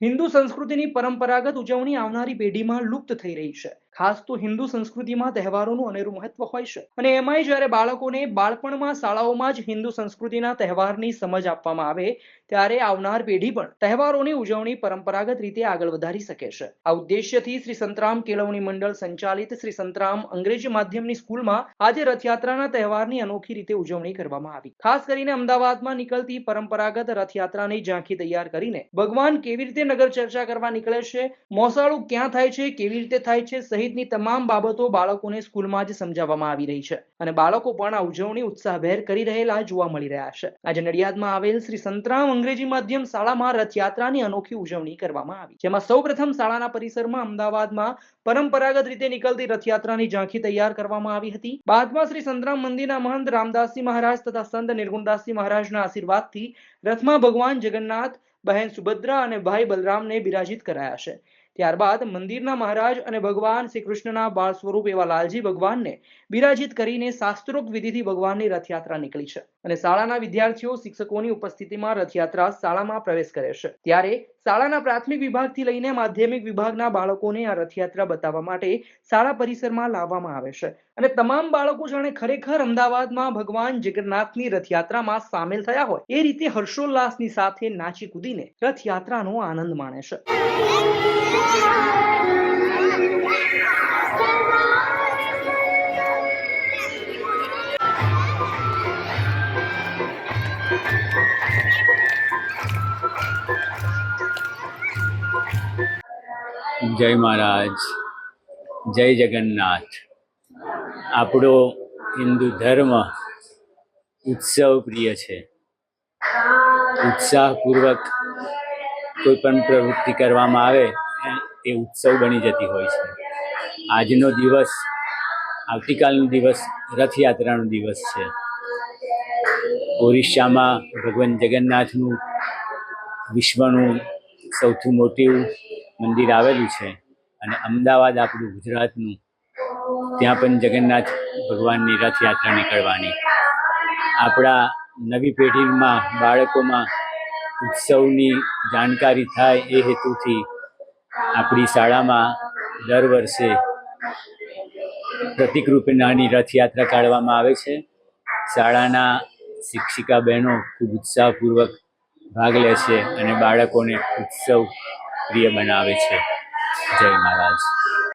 હિન્દુ સંસ્કૃતિની પરંપરાગત ઉજવણી આવનારી પેઢીમાં લુપ્ત થઈ રહી છે. ખાસ તો હિન્દુ સંસ્કૃતિમાં તહેવારોનું અનેરું મહત્વ હોય છે. અને એમાંય જ્યારે બાળકોને બાળપણમાં શાળાઓમાં જ હિન્દુ સંસ્કૃતિના તહેવારની સમજ આપવામાં આવે, ત્યારે આવનાર પેઢી પણ તહેવારોની ઉજવણી પરંપરાગત રીતે આગળ વધારી શકે છે. આ ઉદ્દેશ્યથી શ્રી સંતરામ કેળવણી મંડળ સંચાલિત શ્રી સંતરામ અંગ્રેજી માધ્યમની સ્કૂલમાં આજે રથયાત્રાના તહેવારની અનોખી રીતે ઉજવણી કરવામાં આવી. ખાસ કરીને અમદાવાદમાં નીકળતી પરંપરાગત રથયાત્રાની ઝાંખી તૈયાર કરીને ભગવાન કેવી રીતે નગર ચર્ચા કરવા નીકળે છે, મોસાળું ક્યાં થાય છે, કેવી રીતે થાય છે સહિતની તમામ બાબતો બાળકોને સ્કૂલમાં જ સમજાવવામાં આવી રહી છે. અને બાળકો પણ આ ઉજવણી ઉત્સાહભેર કરી રહેલા જોવા મળી રહ્યા છે. આજે નડિયાદમાં આવેલ શ્રી સંતરામ અંગ્રેજી માધ્યમ શાળામાં રથયાત્રાની અનોખી ઉજવણી કરવામાં આવી. જેમાં સૌપ્રથમ શાળાના પરિસરમાં અમદાવાદમાં પરંપરાગત રીતે નીકળતી રથયાત્રાની ઝાંખી તૈયાર કરવામાં આવી હતી. બાદમાં શ્રી સંતરામ મંદિરના મહંત રામદાસજી મહારાજ તથા સંત નિર્ગુણદાસજી મહારાજના આશીર્વાદથી રથમાં ભગવાન જગન્નાથ, બહેન સુભદ્રા અને ભાઈ બલરામને બિરાજિત કરાયા છે. ત્યારબાદ મંદિરના મહારાજ અને ભગવાન શ્રી કૃષ્ણના બાળ સ્વરૂપ એવા લાલજી ભગવાનને બિરાજિત કરીને શાસ્ત્રોક્ત વિધિથી ભગવાનની રથયાત્રા નીકળી છે અને શાળાના વિદ્યાર્થીઓ શિક્ષકોની ઉપસ્થિતિમાં રથયાત્રા શાળામાં પ્રવેશ કરે છે. ત્યારે શાળાના પ્રાથમિક વિભાગથી લઈને માધ્યમિક વિભાગના બાળકોને આ રથયાત્રા બતાવવા માટે શાળા પરિસરમાં લાવવામાં આવે છે. અને તમામ બાળકો જાણે ખરેખર અમદાવાદમાં ભગવાન જગન્નાથની રથયાત્રામાં સામેલ થયા હોય એ રીતે હર્ષોલ્લાસની સાથે નાચી કૂદીને રથયાત્રાનો આનંદ માણે છે. જય મહારાજ. જય જગન્નાથ. આપણો હિન્દુ ધર્મ ઉત્સવ પ્રિય છે. ઉત્સાહપૂર્વક કોઈ પણ પ્રવૃત્તિ કરવામાં આવે એ ઉત્સવ બની જતી હોય છે. આજનો દિવસ આવતીકાલનો દિવસ રથયાત્રાનો દિવસ છે. ઓરિસ્સામાં ભગવાન જગન્નાથનું વિશ્વનું સૌથી મોટું મંદિર આવેલું છે અને અમદાવાદ આપણું ગુજરાતનું. ત્યાં પણ જગન્નાથ ભગવાનની રથયાત્રા નીકળવાની. આપણા નવી પેઢીમાં બાળકોમાં ઉત્સવની જાણકારી થાય એ હેતુથી આપણી શાળામાં દર વર્ષે પ્રતિક રૂપે નાની રથયાત્રા કાઢવામાં આવે છે. શાળાના શિક્ષિકા બહેનો ખૂબ ઉત્સાહપૂર્વક ભાગ લે છે અને બાળકોને ઉત્સવ પ્રિય બનાવે છે. જય મહારાજ.